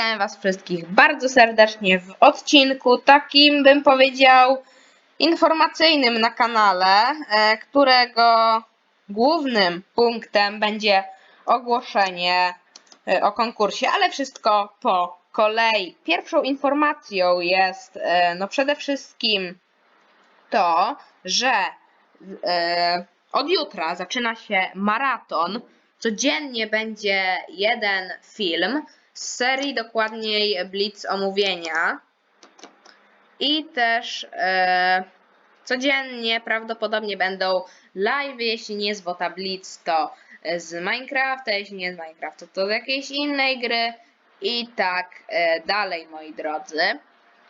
Witam Was wszystkich bardzo serdecznie w odcinku takim, bym powiedział, informacyjnym na kanale, e, którego głównym punktem będzie ogłoszenie e, o konkursie, ale wszystko po kolei. Pierwszą informacją jest e, no przede wszystkim to, że od jutra zaczyna się maraton. Codziennie będzie jeden film z serii, dokładniej Blitz omówienia. I też e, codziennie prawdopodobnie będą live, jeśli nie z Wota Blitz, to z Minecrafta, jeśli nie z Minecrafta, to z jakiejś innej gry i tak e, dalej, moi drodzy.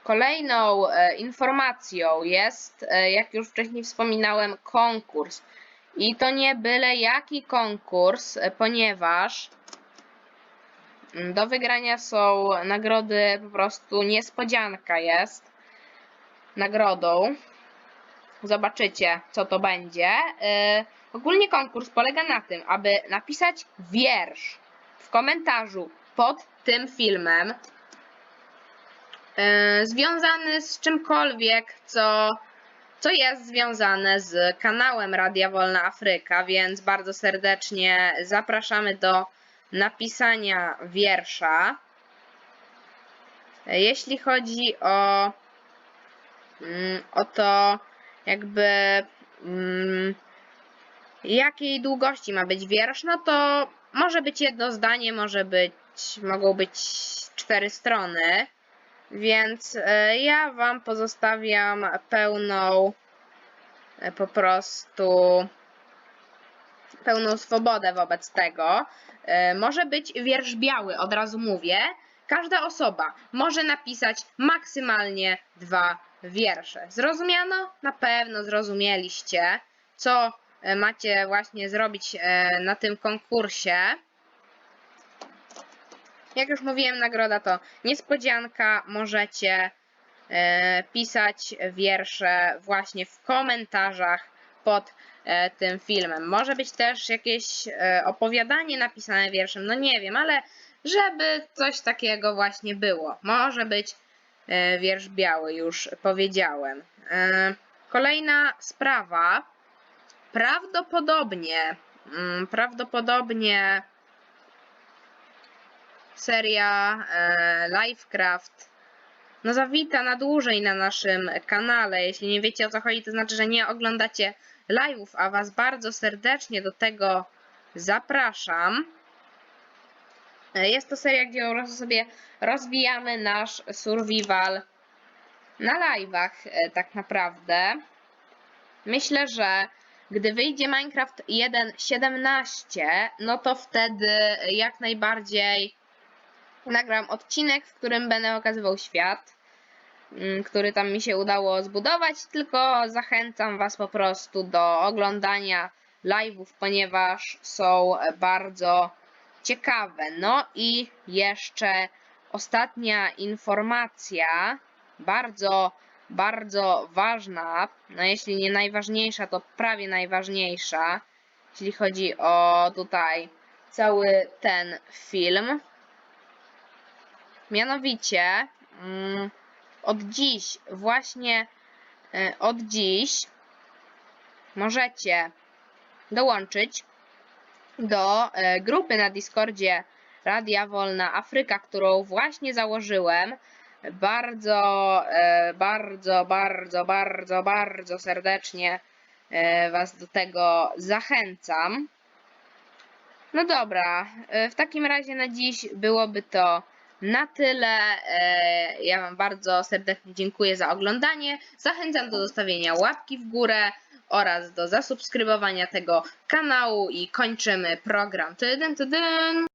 Kolejną e, informacją jest, e, jak już wcześniej wspominałem, konkurs. I to nie byle jaki konkurs, e, ponieważ do wygrania są nagrody, po prostu niespodzianka jest nagrodą. Zobaczycie, co to będzie. E, Ogólnie konkurs polega na tym, aby napisać wiersz w komentarzu pod tym filmem e, związany z czymkolwiek, co, co jest związane z kanałem Radia Wolna Afryka, więc bardzo serdecznie zapraszamy do napisania wiersza. Jeśli chodzi o, mm, o to, jakby mm, jakiej długości ma być wiersz, no to może być jedno zdanie, może być, mogą być cztery strony. Więc e, ja Wam pozostawiam pełną e, po prostu pełną swobodę wobec tego. E, Może być wiersz biały, od razu mówię. Każda osoba może napisać maksymalnie dwa wiersze. Zrozumiano? Na pewno zrozumieliście, co e, macie właśnie zrobić e, na tym konkursie. Jak już mówiłem, nagroda to niespodzianka. Możecie pisać wiersze właśnie w komentarzach pod e, tym filmem. Może być też jakieś e, opowiadanie napisane wierszem, no nie wiem, ale żeby coś takiego właśnie było. Może być e, wiersz biały, już powiedziałem. Kolejna sprawa. Prawdopodobnie, mm, prawdopodobnie seria Livecraft no zawita na dłużej na naszym kanale. Jeśli nie wiecie o co chodzi, to znaczy, że nie oglądacie live'ów, a was bardzo serdecznie do tego zapraszam. E, Jest to seria, gdzie sobie rozwijamy nasz survival na live'ach e, tak naprawdę. Myślę, że gdy wyjdzie Minecraft 1.17, no to wtedy jak najbardziej nagram odcinek, w którym będę okazywał świat, mm, który tam mi się udało zbudować, tylko zachęcam Was po prostu do oglądania live'ów, ponieważ są bardzo ciekawe. No i jeszcze ostatnia informacja, bardzo, bardzo ważna, no jeśli nie najważniejsza, to prawie najważniejsza, jeśli chodzi o tutaj cały ten film. Mianowicie mm, od dziś, właśnie e, od dziś możecie dołączyć do e, grupy na Discordzie Radia Wolna Afryka, którą właśnie założyłem. Bardzo, e, bardzo, bardzo, bardzo, bardzo serdecznie Was do tego zachęcam. No dobra, w takim razie na dziś byłoby to na tyle. E, Ja Wam bardzo serdecznie dziękuję za oglądanie. Zachęcam do zostawienia łapki w górę oraz do zasubskrybowania tego kanału i kończymy program. Tydyn, tydyn.